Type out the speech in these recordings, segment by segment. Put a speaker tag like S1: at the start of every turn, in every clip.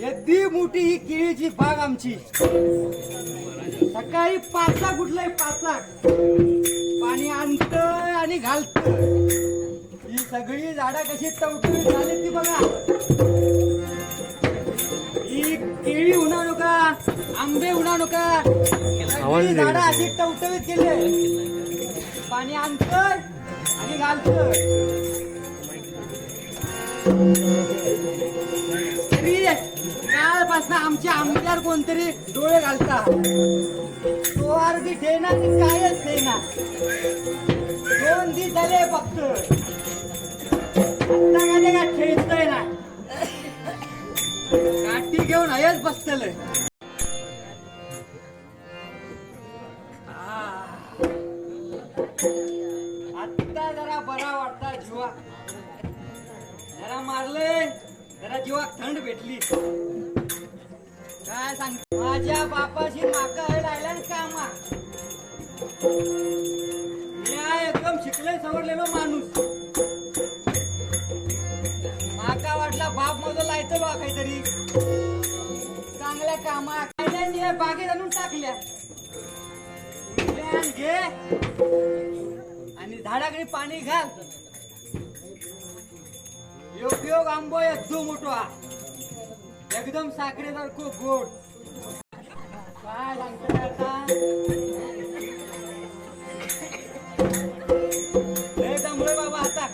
S1: एवढी मोठी ही केळीची बाग आमची. सकाळी पाच लाख उठलंय पाच लाख पाणी आणत आणि घालत ही सगळी झाडा कशी टवटवी झाली ती बघा. ही केळी उन्हा नका आंबे उन्हा नका. झाडा अशी टवटवीत केली आहे पाणी आणतंय आणि घालतंय. तरी कालपासून आमच्या आमदार कोणतरी डोळे घालता तो अर्धी ठेना ती कायच ठेना दोन दिस झाले फक्त. आता काय काय खेळतय ना. काठी घेऊन हयच बसतलं जरा मारले. जरा जीवाक थंड भेटली. काय सांग? माझ्या बापाशी माका राहिला कामा. मी एकदम शिकले सवरलेलो माणूस. माका वाटला बाप माझं लायचं बा काहीतरी. चांगल्या कामा. काय बागेत आणून टाकल्या. घे. आणि झाडाकडे पाणी घाल. योग योग आंबो एकदम मोठा एकदम साखरेसारखं गोड काय सांगतो आता लय दमलोय बाबा आता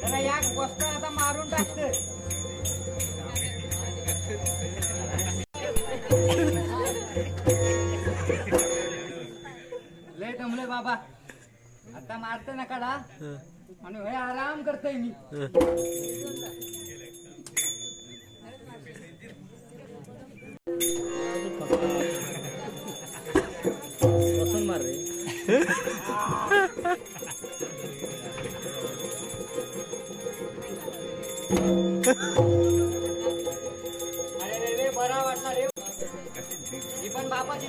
S1: जरा या बसता आता मारून टाकत लय दमलोय बाबा आता मारते ना काढा आणि हे आराम करतोय मी.
S2: बसून मार रे
S1: अरे रे रे बरा वाटला रे. मी पण बापाची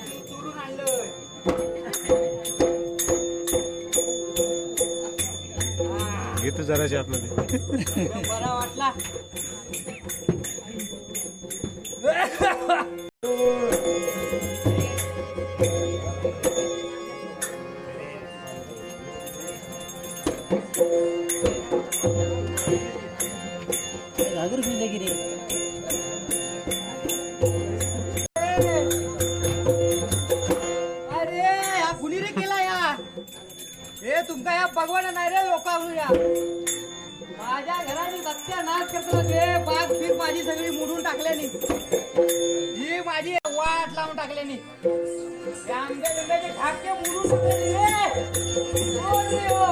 S3: घे जराशी आतमध्ये
S1: बरा वाटला भगवान नाही रे लोक माझ्या घराने सत्या नाच करतो ते. बाग बीग माझी सगळी मोडून टाकल्यानी. ही माझी वाट लावून टाकल्यानी. त्या आंब्या ठाके मोडून टाकल्यानी रे हो?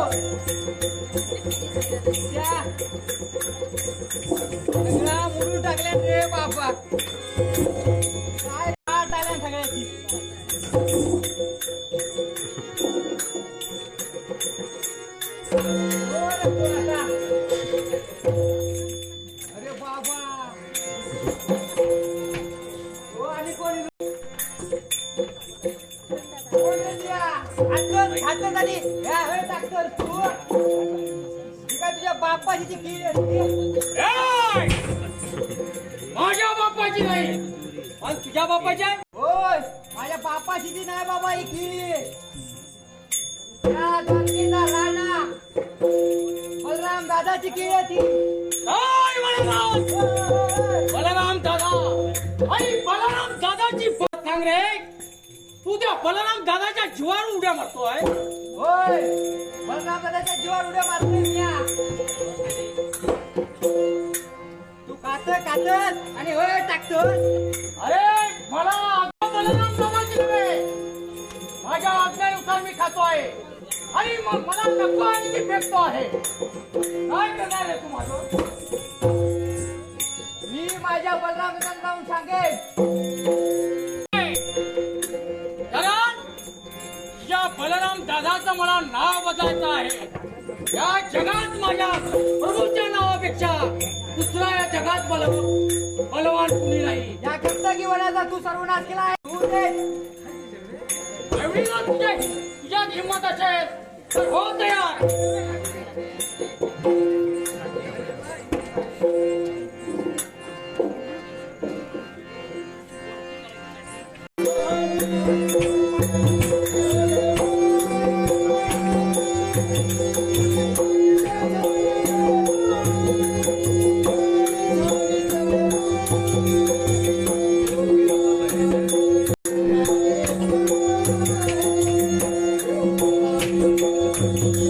S1: त्या अरे बाबा हो आणि कोणी डॉक्टर, तू? ही काय तुझ्या बापाची ती किडी
S4: माझ्या बापाची नाही. आणि तुझ्या बापाची आहे.
S1: होय माझ्या बापाची ती नाही बाबा ही किडी राणा. बलराम
S4: काय दादा बलराम दादाची बात सांग रे! तू त्या बलराम दादाच्या जीवावर उड्या मारतोय
S1: होय. बलराम दादाच्या जीवावर उड्या मारतोय. तू खातोय खातोय आणि होय टाकतोय
S4: अरे मला नको आहे की फेकतो आहे? काय करणार आहे तू माझं
S1: मी माझ्या बलराम जाऊन सांगेन.
S4: कारण या बलराम दादाचं मला नाव बदलायचं आहे. या जगात माझ्या प्रभूच्या नावापेक्षा दुसऱ्या या जगात बल बलवान कुणी नाही.
S1: या कर्तकी वनाचा तू सर्वनाश केला आहे. तू
S4: एवढी जर तुझ्या तुझ्यात हिंमत असेल. 温度よ Thank you.